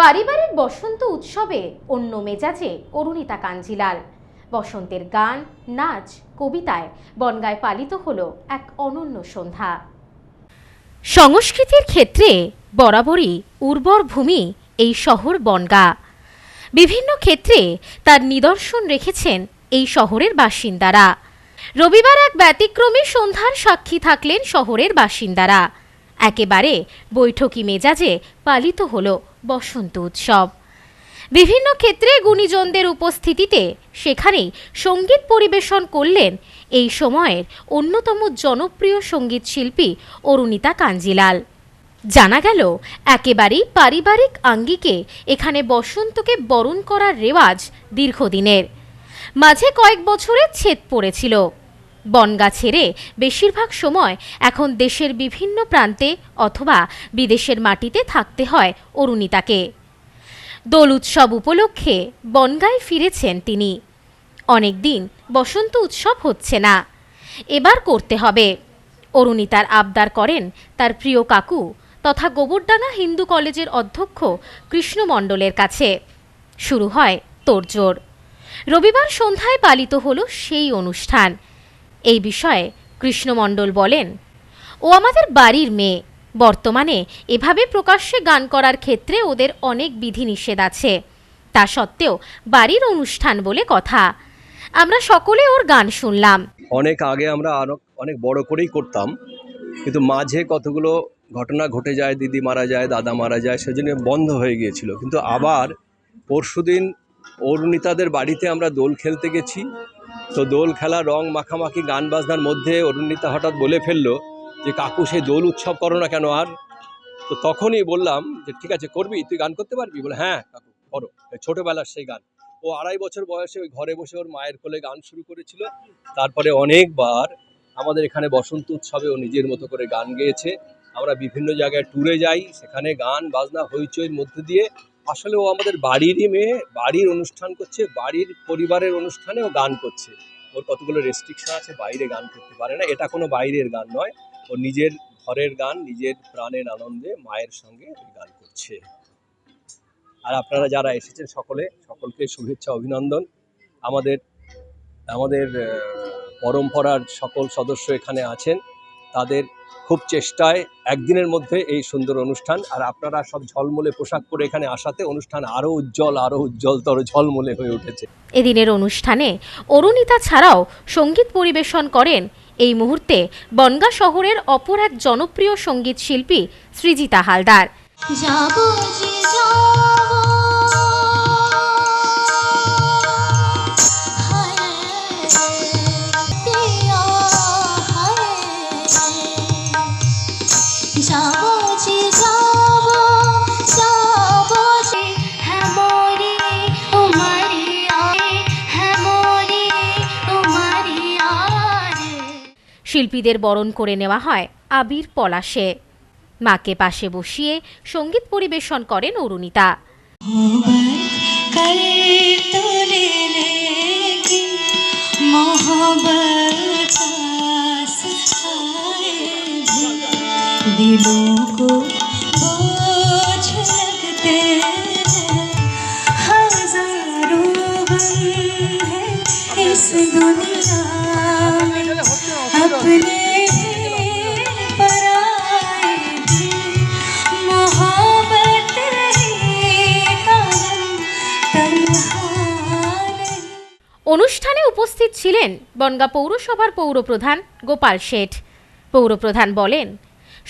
পারিবারিক বসন্ত উৎসবে অন্য মেজাজে অরুণিতা কাঞ্জিলাল। বসন্তের গান, নাচ, কবিতায় বনগায় পালিত হলো এক অনন্য সন্ধ্যা। সংস্কৃতির ক্ষেত্রে বরাবরই উর্বর ভূমি এই শহর বনগা। বিভিন্ন ক্ষেত্রে তার নিদর্শন রেখেছেন এই শহরের বাসিন্দারা। রবিবার এক ব্যতিক্রমী সন্ধ্যার সাক্ষী থাকলেন শহরের বাসিন্দারা। একেবারে বৈঠকি মেজাজে পালিত হল বসন্ত উৎসব। বিভিন্ন ক্ষেত্রে গুণীজনদের উপস্থিতিতে সেখানেই সংগীত পরিবেশন করলেন এই সময়ের অন্যতম জনপ্রিয় সংগীত শিল্পী অরুণিতা কাঞ্জিলাল। জানা গেল, একেবারেই পারিবারিক আঙ্গিকে এখানে বসন্তকে বরণ করার রেওয়াজ দীর্ঘদিনের। মাঝে কয়েক বছরে ছেদ পড়েছিল। বনগা ছেড়ে বেশিরভাগ সময় এখন দেশের বিভিন্ন প্রান্তে অথবা বিদেশের মাটিতে থাকতে হয় অরুণিতাকে। দোল উৎসব উপলক্ষে বনগায় ফিরেছেন তিনি। অনেকদিন বসন্ত উৎসব হচ্ছে না। এবার করতে হবে। অরুণিতার আবদার করেন তার প্রিয় কাকু তথা গোবরডাঙ্গা হিন্দু কলেজের অধ্যক্ষ কৃষ্ণ মণ্ডলের কাছে। শুরু হয় তোড়জোড়। রবিবার সন্ধ্যায় পালিত হলো সেই অনুষ্ঠান। এই বিষয়ে কৃষ্ণমণ্ডল বলেন, ও আমাদের বাড়ির মেয়ে। বর্তমানে এভাবে প্রকাশ্যে গান করার ক্ষেত্রে ওদের অনেক বিধিনিষেধ আছে। তা সত্ত্বেও বাড়ির অনুষ্ঠান বলে কথা। আমরা সকলে ওর গান শুনলাম। অনেক আগে আমরা আরও অনেক বড় করেই করতাম। কিন্তু মাঝে কতগুলো ঘটনা ঘটে যায়, দিদি মারা যায়, দাদা মারা যায়, সেজন্য বন্ধ হয়ে গিয়েছিল। কিন্তু আবার পরশুদিন অরুণিতাদের বাড়িতে আমরা দোল খেলতে গেছি। তো দোল খেলা, রং মাখামাখি, গান বাজনার মধ্যে অরুণিতা হঠাৎ বলে ফেলল যে, কাকু সেই দোল উৎসব করো না কেন আর? তো তখনই বললাম যে, ঠিক আছে, করবি, তুই গান করতে পারবি? বলে হ্যাঁ কাকু, করো। ছোটবেলার সেই গান। ও আড়াই বছর বয়সে ওই ঘরে বসে ওর মায়ের কোলে গান শুরু করেছিল। তারপরে অনেকবার আমাদের এখানে বসন্ত উৎসবে ও নিজের মতো করে গান গেয়েছে। আমরা বিভিন্ন জায়গায় ট্যুরে যাই, সেখানে গান, বাজনা, হইচইয়ের মধ্যে দিয়ে আসলে ও আমাদের বাড়িরই মেয়ে, বাড়ির অনুষ্ঠান করছে, বাড়ির পরিবারের অনুষ্ঠানে ও গান করছে। ওর কতগুলো রেস্ট্রিকশন আছে, বাইরে গান করতে পারে না। এটা কোনো বাইরের গান নয়। ও নিজের ঘরের গান, নিজের প্রাণের আনন্দে মায়ের সঙ্গে গান করছে। আর আপনারা যারা এসেছেন সকলে, সকলকে শুভেচ্ছা, অভিনন্দন। আমাদের আমাদের পরম্পরার সকল সদস্য এখানে আছেন। তাদের খুব চেষ্টায় একদিনের মধ্যে এই সুন্দর অনুষ্ঠান। আর আপনারা সব ঝলমলে পোশাক পরে এখানে আসাতে অনুষ্ঠান আরও উজ্জ্বল আরও উজ্জ্বলতর ঝলমলে হয়ে উঠেছে। এদিনের অনুষ্ঠানে অরুণিতা ছাড়াও সংগীত পরিবেশন করেন এই মুহূর্তে বনগা শহরের অপর এক জনপ্রিয় সংগীত শিল্পী সৃজিতা হালদার। শিল্পীদের বরণ করে নেওয়া হয় আবির পলাশে। মাকে পাশে বসিয়ে সংগীত পরিবেশন করেন অরুণিতা। উপস্থিত ছিলেন বনগা পৌরসভার পৌরপ্রধান গোপাল শেঠ। পৌরপ্রধান বলেন,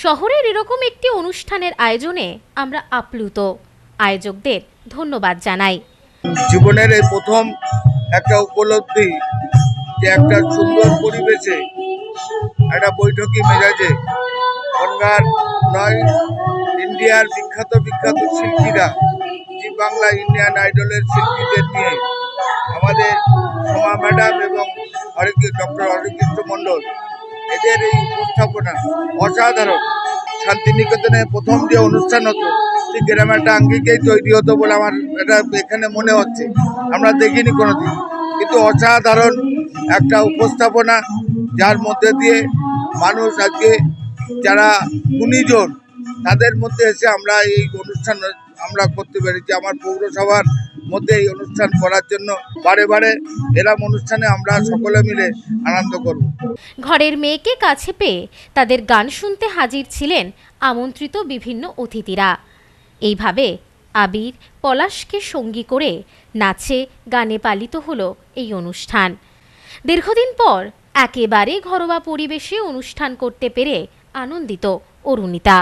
শহরের এরকম একটি অনুষ্ঠানের আয়োজনে আমরা আপ্লুত। আয়োজকদের ধন্যবাদ জানাই। জীবনের এই প্রথম একটা উপলব্ধি যে একটা সুন্দর পরিবেশে একটা বৈঠকি মেজাজে বনগার নয়, ইন্ডিয়ার বিখ্যাত বিখ্যাত শিল্পীরা, জি বাংলা ইন্ডিয়ান আইডলের শিল্পীদের নিয়ে আমাদের সোমা ম্যাডাম এবং হরিকৃষ্ণ ডক্টর হরিকৃষ্ণ মণ্ডল। এদের এই উপস্থাপনা অসাধারণ। শান্তিনিকেতনে প্রথম যে অনুষ্ঠান হতো, সেই গ্রামে একটা আঙ্গিকেই তৈরি হতো বলে আমার এটা এখানে মনে হচ্ছে। আমরা দেখিনি কোনোদিন। কিন্তু অসাধারণ একটা উপস্থাপনা যার মধ্যে দিয়ে মানুষ আজকে যারা গুণীজন, তাদের মধ্যে এসে আমরা এই অনুষ্ঠান আমরা করতে পেরেছি। আমার পৌরসভার মধ্যে এই অনুষ্ঠান করার জন্য বারে বারে এরম অনুষ্ঠানে আমরা সকলে মিলে আনন্দ করব। ঘরের মেয়েকে কাছে পেয়ে তাদের গান শুনতে হাজির ছিলেন আমন্ত্রিত বিভিন্ন অতিথিরা। এইভাবে আবির পলাশকে সঙ্গী করে নাচে, গানে পালিত হলো এই অনুষ্ঠান। দীর্ঘদিন পর একেবারে ঘরোয়া পরিবেশে অনুষ্ঠান করতে পেরে আনন্দিত অরুণিতা।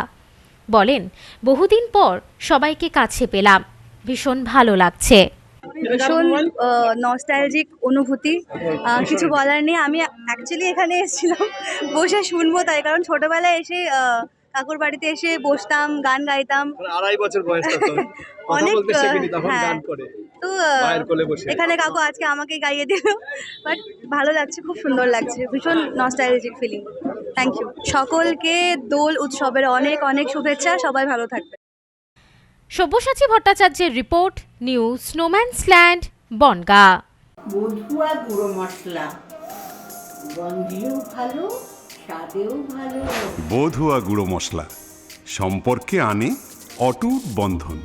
বলেন, বহুদিন পর সবাইকে কাছে পেলাম। ভীষণ ভালো লাগছে। ভীষণ নস্টালজিক অনুভূতি। কিছু বলার নেই আমি অ্যাকচুয়ালি এখানে এসেছিলাম বসে শুনব তাই কারণ ছোটবেলায় এসে কাকুর বাড়িতে এসে বসতাম গান গাইতাম। আড়াই বছর বয়স অনেক, হ্যাঁ। গান করে তো এখানে কাকু আজকে আমাকে গাইয়ে দিল বাট ভালো লাগছে খুব সুন্দর লাগছে ভীষণ নস্টালজিক ফিলিং থ্যাংক ইউ সকলকে দোল উৎসবের অনেক অনেক শুভেচ্ছা সবাই ভালো থাকবে সব্যসাচী ভট্টাচার্যের report new snowman's land Bongaon. বধুয়া গুঁড়ো মশলা। গন্ধেও ভালো স্বাদেও ভালো। বধুয়া গুঁড়ো মশলা। সম্পর্কে আনে অটুট বন্ধন।